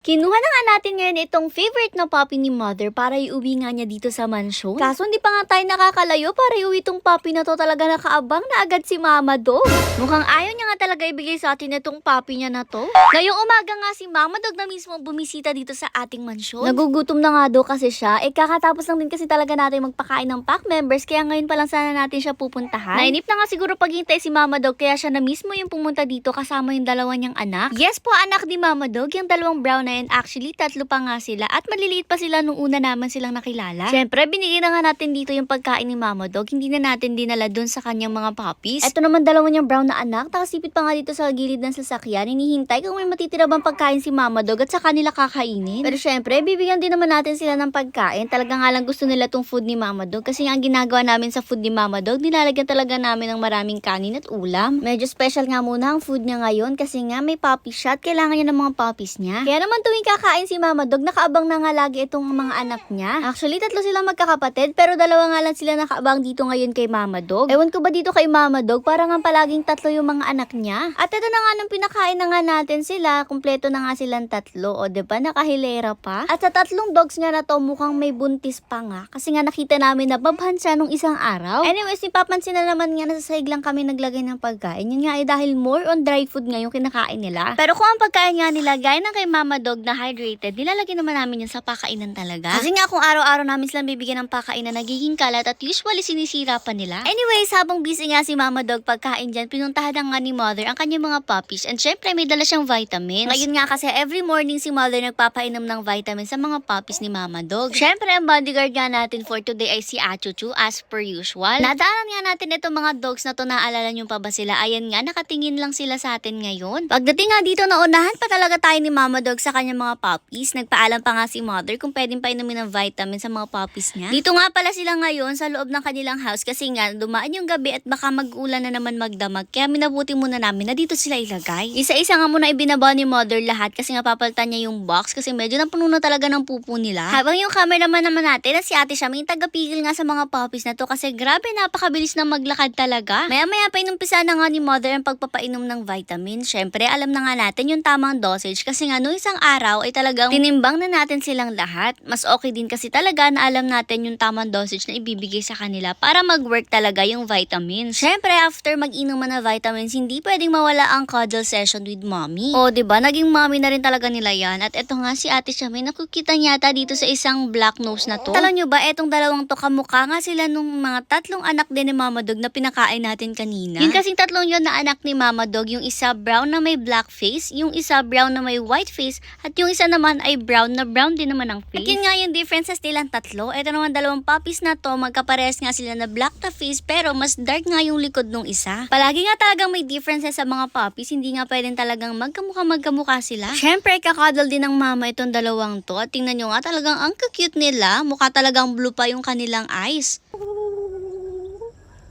Kinuha na nga natin ngayon itong favorite na puppy ni mother para iuwi nga niya dito sa mansyon. Kaso hindi pa nga tayo nakakalayo para iuwi itong puppy na to talaga nakaabang na agad si mama dog. Mukhang ayaw niya nga talaga ibigay sa atin itong puppy niya na to. Ngayong umaga nga si mama dog na mismo bumisita dito sa ating mansyon. Nagugutom na nga daw kasi siya. Eh kakatapos lang din kasi talaga natin magpakain ng pack members kaya ngayon pa lang sana natin siya pupuntahan. Nainip na nga siguro paghintay si mama dog kaya siya na mismo yung pumunta dito kasama yung dalawa niyang anak. Yes po anak ni mama dog, yung dalawang brown na yun actually tatlo pa nga sila at maliliit pa sila nung una naman silang nakilala. Siyempre binigyan na nga natin dito yung pagkain ni mama dog, hindi na natin dinala dun sa kanyang mga puppies. Ito naman dalawa niyang brown na anak, nakasipit pa nga dito sa gilid ng sasakyan, hinihintay kung may matitira bang pagkain si mama dog at sa kanila kakainin. Pero syempre, bibigyan din naman natin sila ng pagkain. Talaga nga lang gusto nila tong food ni mama dog kasi ang ginagawa namin sa food ni mama dog, nilalagyan talaga namin ng maraming kanin at ulam. Medyo special nga muna ang food niya ngayon kasi nga may puppy shot, kailangan niya ng mga puppies niya. Kaya naman tuwing kakain si mama dog, nakaabang na nga lagi itong mga anak niya. Actually, tatlo silang magkakapatid pero dalawa nga lang sila nakaabang dito ngayon kay mama dog. Ewan ko ba dito kay mama dog, para nga palaging tatlo yung mga anak niya. At ito na nga nung pinakain na nga natin sila, kumpleto na nga silang tatlo. O, ba Nakahilera pa. At sa tatlong dogs nga na to, mukhang may buntis pa nga. Kasi nga nakita namin na babhan siya nung isang araw. Anyways, nipapansin na naman nga nasa sahig lang kami naglagay ng pagkain. Yun nga ay dahil more on dry food nga yung kinakain nila. Pero kung ang pagkain nga nila, gaya ng kay mama dog na hydrated, nilalagay naman namin yan sa pakainan talaga. Kasi nga kung araw-araw namin silang bibigyan ng pakainan, nagiging kalat at usually sinisira pa nila. Anyways, habang busy nga si mama dog pagkain dyan, pinuntahan na nga ni mother ang kanyang mga puppies. And syempre, may dala siyang vitamins. Ngayon nga kasi every morning si mother nagpapainom ng vitamins sa mga puppies ni mama dog. Syempre, ang bodyguard nga natin for today ay si Achuchu as per usual. Nadaanan nga natin itong mga dogs na to, naalala nyo pa ba sila? Ayan nga, nakatingin lang sila sa atin ngayon. Pagdating nga dito, naunahan pa talaga tayo ni mama dog sa kanyang mga puppies. Nagpaalam pa nga si mother kung pwedeng painumin ng vitamins sa mga puppies niya. Dito nga pala sila ngayon sa loob ng kanilang house kasi nga dumaan yung gabi at baka mag-ulan na naman magdamag. Kaya minabuti muna namin na dito sila ilagay. Isa-isa nga muna ibinaba ni mother lahat kasi nga papalitan niya yung box kasi medyo napuno na talaga ng pupo nila. Habang yung cameraman naman natin na si ate siya may tagapigil nga sa mga puppies na to kasi grabe napakabilis na maglakad talaga. Maya maya pa inumpisa na nga ni mother ang pagpapainom ng vitamins. Syempre alam na nga natin yung tamang dosage kasi nga no isang araw ay talagang tinimbang na natin silang lahat. Mas okay din kasi talaga na alam natin yung tamang dosage na ibibigay sa kanila para mag-work talaga yung vitamins. Syempre after mag-inom man na vitamins, hindi pwedeng mawala ang cuddle session with mommy. O 'di ba naging mommy na rin talaga nila yan. At eto nga si ate siya may nakukita yata dito sa isang black nose na to. Alam nyo ba etong dalawang to kamukha nga sila nung mga tatlong anak din ni Mama Dog na pinakain natin kanina. Yung kasing tatlong yun na anak ni Mama Dog, yung isa brown na may black face, yung isa brown na may white face, at yung isa naman ay brown na brown din naman ang face. At yun nga yung differences nilang tatlo. Ito naman dalawang puppies na to, magkaparehas nga sila na black na face pero mas dark nga yung likod nung isa. Palagi nga talagang may differences sa mga puppies, hindi nga pwedeng talagang magkamukha magkamukha sila. Syempre, kakadal din ng mama itong dalawang to at tingnan nyo nga talagang ang cute nila. Mukha talagang blue pa yung kanilang eyes.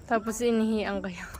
Tapos inihian kayo.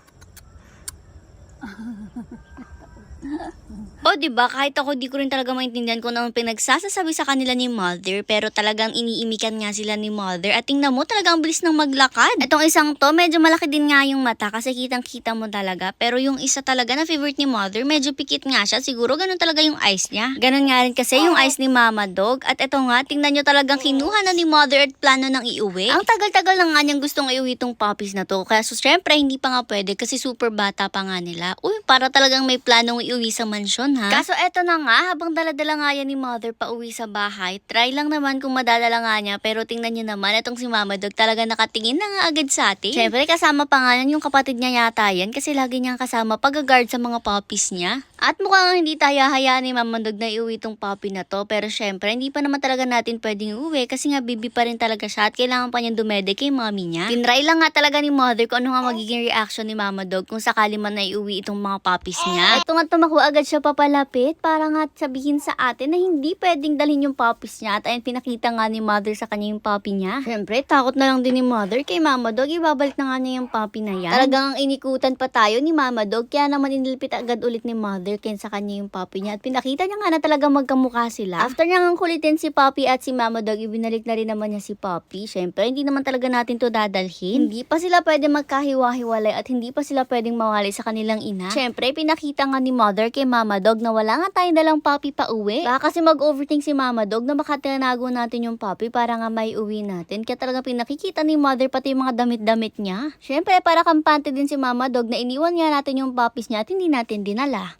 O, di ba kahit ako di ko rin talaga maintindihan kung anong pinagsasasabi sa kanila ni mother, pero talagang iniimikan nga sila ni mother. At tingnan mo, talagang bilis ng maglakad. Itong isang to, medyo malaki din nga yung mata kasi kitang-kita mo talaga. Pero yung isa talaga na favorite ni mother, medyo pikit nga siya. Siguro ganun talaga yung eyes niya. Ganun nga rin kasi yung eyes ni mama dog. At eto nga, tingnan nyo talagang kinuha na ni mother at plano ng iuwi. Ang tagal-tagal na nga niyang gustong iuwi tong puppies na to. Kaya so, syempre, hindi pa nga pwede kasi super bata pa nga nila. Uy, para talagang may planong iuwi sa mansyon ha. Kaso eto na nga, habang daladala nga yan ni mother pa uwi sa bahay, try lang naman kung madadala nga niya. Pero tingnan niyo naman, itong si mama dog talaga nakatingin na nga agad sa atin. Syempre, kasama pa nga yan yung kapatid niya yata yan kasi lagi niyang kasama pag-guard sa mga puppies niya. At mukhang hindi tayo hayaan ni Mama Dog na iuwi tong puppy na to. Pero syempre, hindi pa naman talaga natin pwedeng uwi kasi nga bibi pa rin talaga siya at kailangan pa niyang dumede kay mommy niya. Tinry lang nga talaga ni mother kung ano nga magiging reaction ni Mama Dog kung sakali man na iuwi itong mga puppies niya. Ito nga tumakbo agad siya papalapit para nga sabihin sa atin na hindi pwedeng dalhin yung puppies niya at ayun pinakita nga ni mother sa kanya yung puppy niya. Syempre, takot na lang din ni mother kay Mama Dog. Ibabalik na nga niya yung puppy na yan. Talagang inikutan pa tayo ni Mama Dog kaya naman inilipit agad ulit ni mother kin sa kanya yung puppy niya at pinakita niya nga na talagang magkamukha sila. After niya nga kulitin si Puppy at si Mama Dog, ibinalik na rin naman niya si Puppy. Syempre, hindi naman talaga natin to dadalhin. Hindi pa sila pwede magkahiwa-hiwalay at hindi pa sila pwedeng mawalay sa kanilang ina. Syempre, pinakita nga ni Mother kay Mama Dog na wala nga tayong dalang puppy pa uwi. Baka kasi mag-overthink si Mama Dog na baka tinago natin yung puppy para nga may uwi natin. Kaya talaga pinakikita ni Mother pati yung mga damit-damit niya. Syempre, para kampante din si Mama Dog na iniwan nga natin yung puppies niya at hindi natin dinala.